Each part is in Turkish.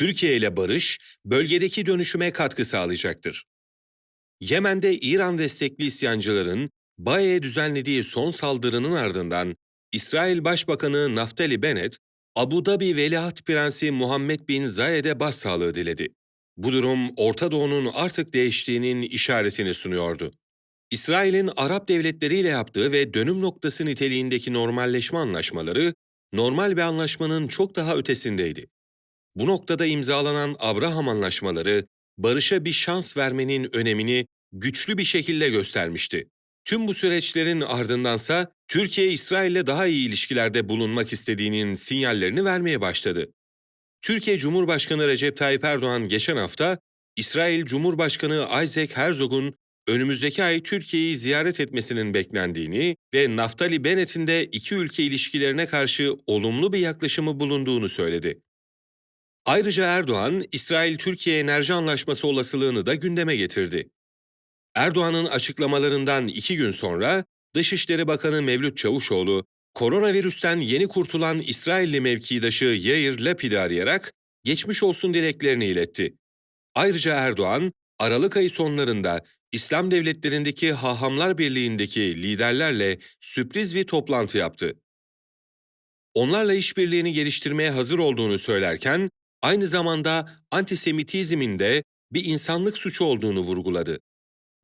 Türkiye ile barış, bölgedeki dönüşüme katkı sağlayacaktır. Yemen'de İran destekli isyancıların Baye'ye düzenlediği son saldırının ardından İsrail Başbakanı Naftali Bennett, Abu Dhabi Veliaht Prensi Muhammed Bin Zayed'e başsağlığı diledi. Bu durum Orta Doğu'nun artık değiştiğinin işaretini sunuyordu. İsrail'in Arap devletleriyle yaptığı ve dönüm noktası niteliğindeki normalleşme anlaşmaları, normal bir anlaşmanın çok daha ötesindeydi. Bu noktada imzalanan Abraham anlaşmaları, barışa bir şans vermenin önemini güçlü bir şekilde göstermişti. Tüm bu süreçlerin ardındansa Türkiye İsrail'le daha iyi ilişkilerde bulunmak istediğinin sinyallerini vermeye başladı. Türkiye Cumhurbaşkanı Recep Tayyip Erdoğan geçen hafta İsrail Cumhurbaşkanı Isaac Herzog'un önümüzdeki ay Türkiye'yi ziyaret etmesinin beklendiğini ve Naftali Bennett'in de iki ülke ilişkilerine karşı olumlu bir yaklaşımı bulunduğunu söyledi. Ayrıca Erdoğan, İsrail-Türkiye enerji anlaşması olasılığını da gündeme getirdi. Erdoğan'ın açıklamalarından iki gün sonra Dışişleri Bakanı Mevlüt Çavuşoğlu, koronavirüsten yeni kurtulan İsrailli mevkidaşı Yair Lapid'i arayarak geçmiş olsun dileklerini iletti. Ayrıca Erdoğan, Aralık ayı sonlarında İslam devletlerindeki Hahamlar Birliği'ndeki liderlerle sürpriz bir toplantı yaptı. Onlarla işbirliğini geliştirmeye hazır olduğunu söylerken, aynı zamanda antisemitizmin de bir insanlık suçu olduğunu vurguladı.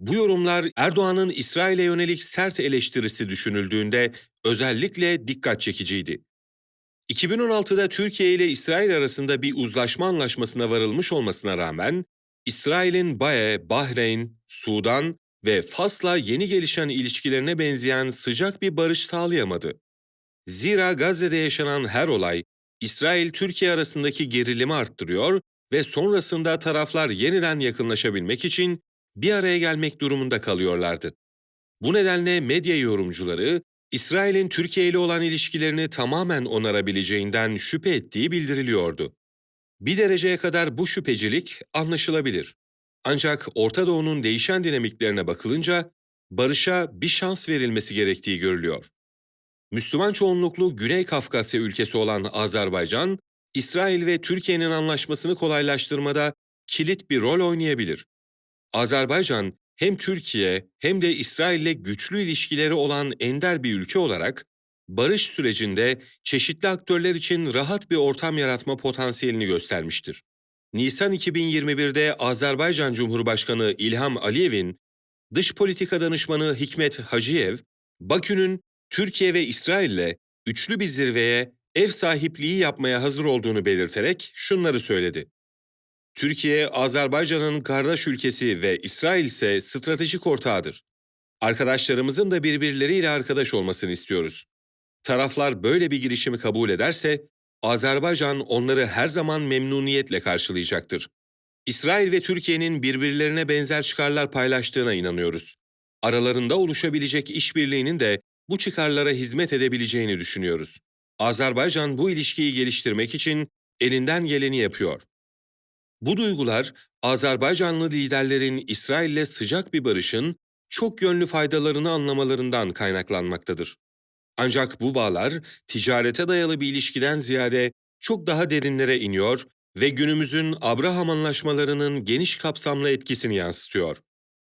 Bu yorumlar Erdoğan'ın İsrail'e yönelik sert eleştirisi düşünüldüğünde özellikle dikkat çekiciydi. 2016'da Türkiye ile İsrail arasında bir uzlaşma anlaşmasına varılmış olmasına rağmen, İsrail'in Bae, Bahreyn, Sudan ve Fas'la yeni gelişen ilişkilerine benzeyen sıcak bir barış sağlayamadı. Zira Gazze'de yaşanan her olay, İsrail-Türkiye arasındaki gerilimi arttırıyor ve sonrasında taraflar yeniden yakınlaşabilmek için bir araya gelmek durumunda kalıyorlardı. Bu nedenle medya yorumcuları, İsrail'in Türkiye ile olan ilişkilerini tamamen onarabileceğinden şüphe ettiği bildiriliyordu. Bir dereceye kadar bu şüphecilik anlaşılabilir. Ancak Orta Doğu'nun değişen dinamiklerine bakılınca barışa bir şans verilmesi gerektiği görülüyor. Müslüman çoğunluklu Güney Kafkasya ülkesi olan Azerbaycan, İsrail ve Türkiye'nin anlaşmasını kolaylaştırmada kilit bir rol oynayabilir. Azerbaycan hem Türkiye hem de İsrail'le güçlü ilişkileri olan ender bir ülke olarak barış sürecinde çeşitli aktörler için rahat bir ortam yaratma potansiyelini göstermiştir. Nisan 2021'de Azerbaycan Cumhurbaşkanı İlham Aliyev'in dış politika danışmanı Hikmet Hacıyev, Bakü'nün Türkiye ve İsrail'le üçlü bir zirveye ev sahipliği yapmaya hazır olduğunu belirterek şunları söyledi. Türkiye, Azerbaycan'ın kardeş ülkesi ve İsrail ise stratejik ortağıdır. Arkadaşlarımızın da birbirleriyle arkadaş olmasını istiyoruz. Taraflar böyle bir girişimi kabul ederse, Azerbaycan onları her zaman memnuniyetle karşılayacaktır. İsrail ve Türkiye'nin birbirlerine benzer çıkarlar paylaştığına inanıyoruz. Aralarında oluşabilecek işbirliğinin de bu çıkarlara hizmet edebileceğini düşünüyoruz. Azerbaycan bu ilişkiyi geliştirmek için elinden geleni yapıyor. Bu duygular Azerbaycanlı liderlerin İsrail'le sıcak bir barışın çok yönlü faydalarını anlamalarından kaynaklanmaktadır. Ancak bu bağlar ticarete dayalı bir ilişkiden ziyade çok daha derinlere iniyor ve günümüzün Abraham anlaşmalarının geniş kapsamlı etkisini yansıtıyor.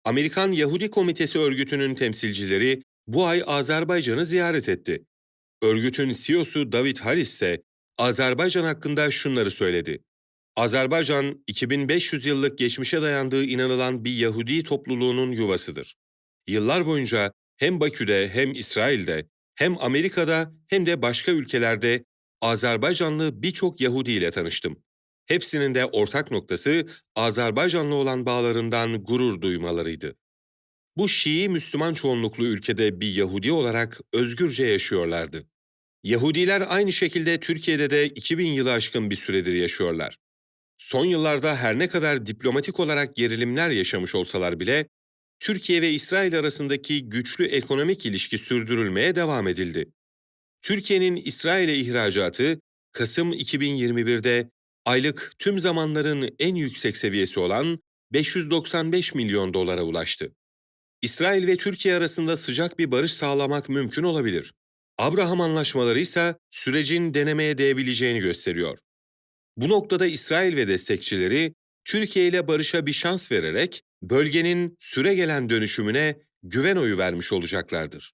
Amerikan Yahudi Komitesi örgütünün temsilcileri bu ay Azerbaycan'ı ziyaret etti. Örgütün CEO'su David Harris ise Azerbaycan hakkında şunları söyledi. Azerbaycan, 2500 yıllık geçmişe dayandığı inanılan bir Yahudi topluluğunun yuvasıdır. Yıllar boyunca hem Bakü'de hem İsrail'de hem Amerika'da hem de başka ülkelerde Azerbaycanlı birçok Yahudi ile tanıştım. Hepsinin de ortak noktası Azerbaycanlı olan bağlarından gurur duymalarıydı. Bu Şii Müslüman çoğunluklu ülkede bir Yahudi olarak özgürce yaşıyorlardı. Yahudiler aynı şekilde Türkiye'de de 2000 yılı aşkın bir süredir yaşıyorlar. Son yıllarda her ne kadar diplomatik olarak gerilimler yaşamış olsalar bile, Türkiye ve İsrail arasındaki güçlü ekonomik ilişki sürdürülmeye devam edildi. Türkiye'nin İsrail'e ihracatı, Kasım 2021'de aylık tüm zamanların en yüksek seviyesi olan 595 milyon dolara ulaştı. İsrail ve Türkiye arasında sıcak bir barış sağlamak mümkün olabilir. Abraham anlaşmaları ise sürecin denemeye değebileceğini gösteriyor. Bu noktada İsrail ve destekçileri Türkiye ile barışa bir şans vererek bölgenin süregelen dönüşümüne güven oyu vermiş olacaklardır.